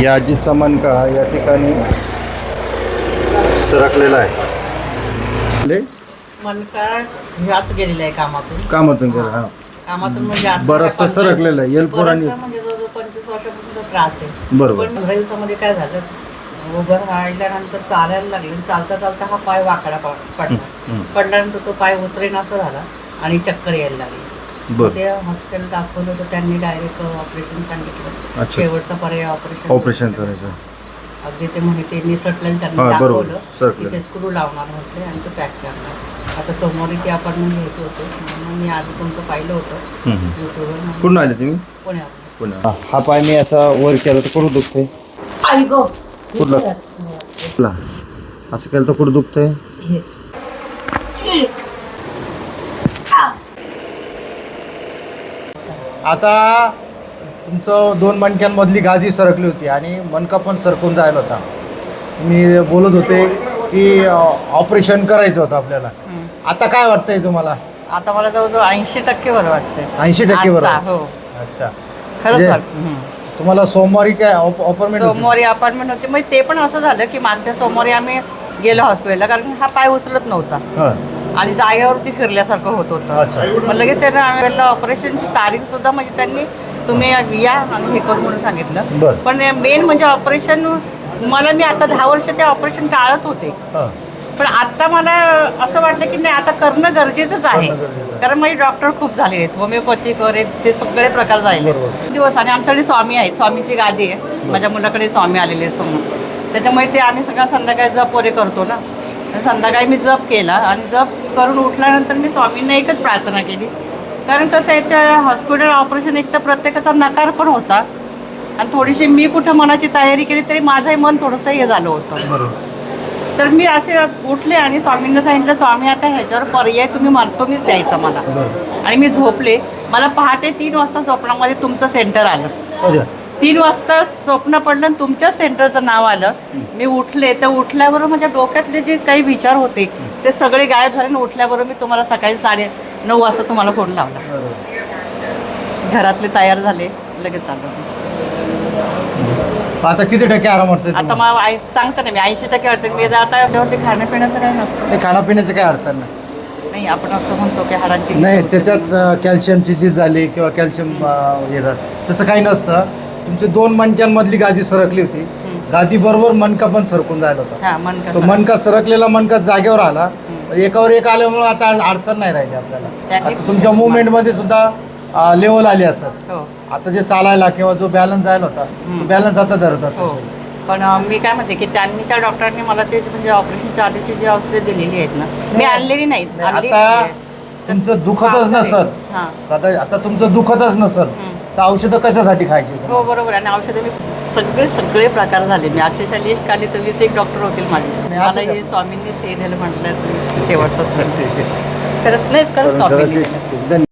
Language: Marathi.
या आजीचा मणका या ठिकाणी सरकलेला आहे. ले? मनका ह्याच गेलेला आहे कामातून. कामातून गेला हा. कामातून म्हणजे आता बरंचसं पंचवीस- सरकलेलं आहे. एलपोर आणि- बरंचसं म्हणजे जवळजवळ पंचवीस वर्षापासूनचा त्रास आहे. बरोबर. पण दिवसामध्ये काय झालं? उभं राहिल्यानंतर चालायला लागले. चालता चालता हा पाय वाकडा प- पडला. पडल्यानंतर तो पाय उसरेन असं झाला आणि चक्कर यायला लागली. बरं. ते हॉस्पिटल दाखवलं तर त्यांनी डायरेक्ट ऑपरेशन सांगितलं. अच्छा. शेवटचा पर्याय ऑपरेशन ऑपरेशन करायचं. अगदी ते म्हणे ते निसटलं त्यांनी हा, बरोबर. दाखवलं. सरकलं. तिथे स्क्रू लावणार म्हटले आणि तो पॅक करणार. आता सोमवारी ते अपार्टमेंट घ्यायचे होते. म्हणून मी आधी तुमचं पाहिलं होतं. युट्यूबवर कुठून आले तुम्ही? पुण्यावर पुण्या हा पाय मी याचा वर केला तर कुठं दुखते आई गो. कुठला? कुठला? असं केलं तर कुठं दुखतंय? हेच. आता तुमचं दोन मणक्यांमधली गादी सरकली होती आणि मणका पण सरकून जायला होता. मी बोलत होते की ऑपरेशन करायचं होतं आपल्याला. आता काय वाटतंय तुम्हाला? आता मला जवळजवळ ऐंशी टक्के बरं वाटतंय. 80% बरं. आता, हो. अच्छा. खरंच म्हणजे वाटतं. तुम्हाला सोमवारी काय अपॉइंटमेंट सोमवारी अपार्टमेंट होते. मग ते पण असं झालं की मागच्या सोमवारी आम्ही गेलो हॉस्पिटलला कारण हा पाय उचलत नव्हता. आणि जागेवरती फिरल्यासारखं होत होतं. अच्छा. मग लगेच त्यांना आम्ही ऑपरेशनची तारीख सुद्धा म्हणजे त्यांनी तुम्ही या आणि हे करू म्हणून सांगितलं. बरं. पण मेन म्हणजे ऑपरेशन मला मी आता दहा वर्ष ते ऑपरेशन टाळत होते. हां. पण आता मला असं वाटलं की नाही आता करणं गरजेचंच आहे. करणं गरजेचं आहे. कारण माझे डॉक्टर खूप झाले आहेत. होमिओपॅथिक वगैरे ते सगळे प्रकार झाले बरोबर. दिवस आणि आमच्याकडे स्वामी आहेत. स्वामीची गादी आहे. माझ्या मुलाकडे स्वामी आलेले आहेत समोर. त्याच्यामुळे ते आम्ही सगळं संध्याकाळी जप वगैरे करतो ना. संध्याकाळी मी जप केला आणि जप करून उठल्यानंतर मी स्वामींना एकच प्रार्थना केली. कारण कसं आहे त्या हॉस्पिटल ऑपरेशन एक तर प्रत्येकाचा नकार पण होता. आणि थोडीशी मी कुठं मनाची तयारी केली तरी माझंही मन थोडंसं हे झालं होतं. बरोबर. तर मी असे उठले आणि स्वामींना सांगितलं स्वामी आता ह्याच्यावर पर्याय तुम्ही म्हणतो मीच द्यायचा मला. आणि मी झोपले. मला पहाटे तीन वाजता स्वप्नामध्ये तुमचं सेंटर आलं. तीन वाजता स्वप्न पडलं आणि तुमच्याच सेंटरचं नाव आलं. मी उठले तर उठल्याबरोबर माझ्या डोक्यातले जे काही विचार होते ते सगळे गायब झाले आणि उठल्याबरोबर मी तुम्हाला सकाळी साडे नऊ वाजता तुम्हाला फोन लावला. घरातले तयार झाले लगेच आलो. आता किती टक्के आराम वाटतंय आता तुम्हाला? मला आई सांगता ना मी ऐंशी टक्के वाटते मी आता त्यावरती खाण्यापिण्याचं काही नसतं. नाही खाण्यापिण्याची काय अडचण नाही. नाही आपण असं म्हणतो की हाडांची नाही त्याच्यात अ, कॅल्शियमची झीज झाली किंवा कॅल्शियम अ, येतात तसं काही नसतं. तुमची दोन मणक्यांमधली गादी सरकली होती. गादी बरोबर मणका पण सरकून जायला होता. हा तो मणका सरकलेला मणका जागेवर आला. एकावर एक आल्यामुळे आता अडचण नाही राहिली आपल्याला. आता तुमच्या मुवमेंटमध्ये सुद्धा लेवल आली असत हो. आता जे चालायला किंवा जो बॅलन्स जायला होता तो बॅलन्स आता धरत हो. असेल. पण मी काय म्हणते की त्यांनी त्या डॉक्टरांनी मला ते म्हणजे ऑपरेशनच्या आधीची जी औषधं दिलेली आहेत ना मी आणलेली नाहीत. नाही, आता. तुमचं दुखतच नसल. आता आता तुमचं दुखतच नसल. तर औषधं कशासाठी खायची हो बरोबर आणि औषधं मी सगळे सगळे प्रकार झाले. मी अक्षरशः लिस्ट काढली तर वीस एक डॉक्टर होतील माझे. मला हे? स्वामींनीच हे दिलं म्हटलं शेवटचं. खरंच नाही खरंच धन्यवाद